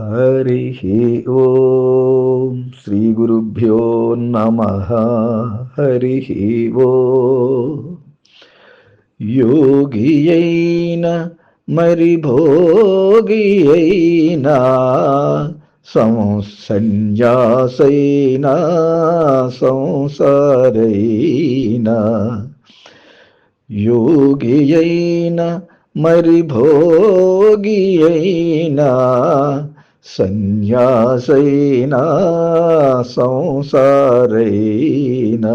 హరి ఓం. శ్రీ గురుభ్యో నమ. హరి ఓ. యోగి మరి భోగి అయినా సంసన్యాసైనా సంసారైనా యోగి అయిన మరి భోగి అయినా సన్యాసైనా సంసారైనా.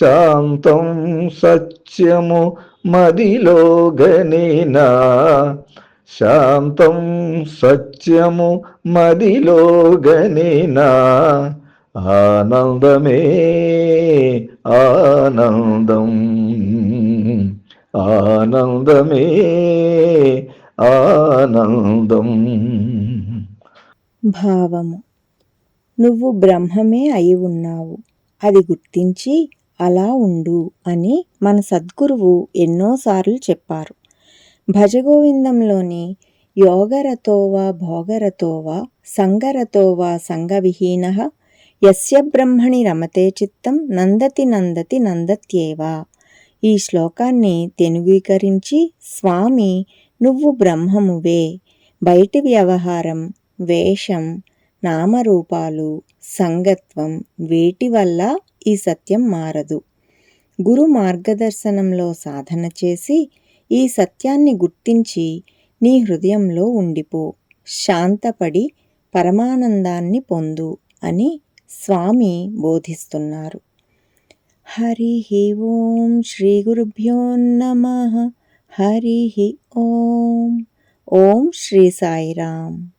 శాంతం సత్యము మదిలో గనినా శాంతం సత్యము మదిలో గనినా ఆనందమే ఆనందం. ఆనందమే ఆనందం. భావము. నువ్వు బ్రహ్మమే అయి ఉన్నావు. అది గుర్తించి అలా ఉండు అని మన సద్గురువు ఎన్నోసార్లు చెప్పారు. భజగోవిందంలోని యోగరతోవా భోగరతోవా సంగరతోవా సంగవిహీన యస్య బ్రహ్మణి రమతే చిత్తం నందతి నందతి నందత్యేవా. ఈ శ్లోకాన్ని తెనుగీకరించి స్వామి నువ్వు బ్రహ్మమువే. బయటి వ్యవహారం వేషం నామరూపాలు సంగత్వం వీటి వల్ల ఈ సత్యం మారదు. గురు మార్గదర్శనంలో సాధన చేసి ఈ సత్యాన్ని గుర్తించి నీ హృదయంలో ఉండిపో. శాంతపడి పరమానందాన్ని పొందు అని స్వామి బోధిస్తున్నారు. హరి ఓం శ్రీ గురుభ్యో నమ. హరి ఓం. ఓం శ్రీ సాయిరామ్.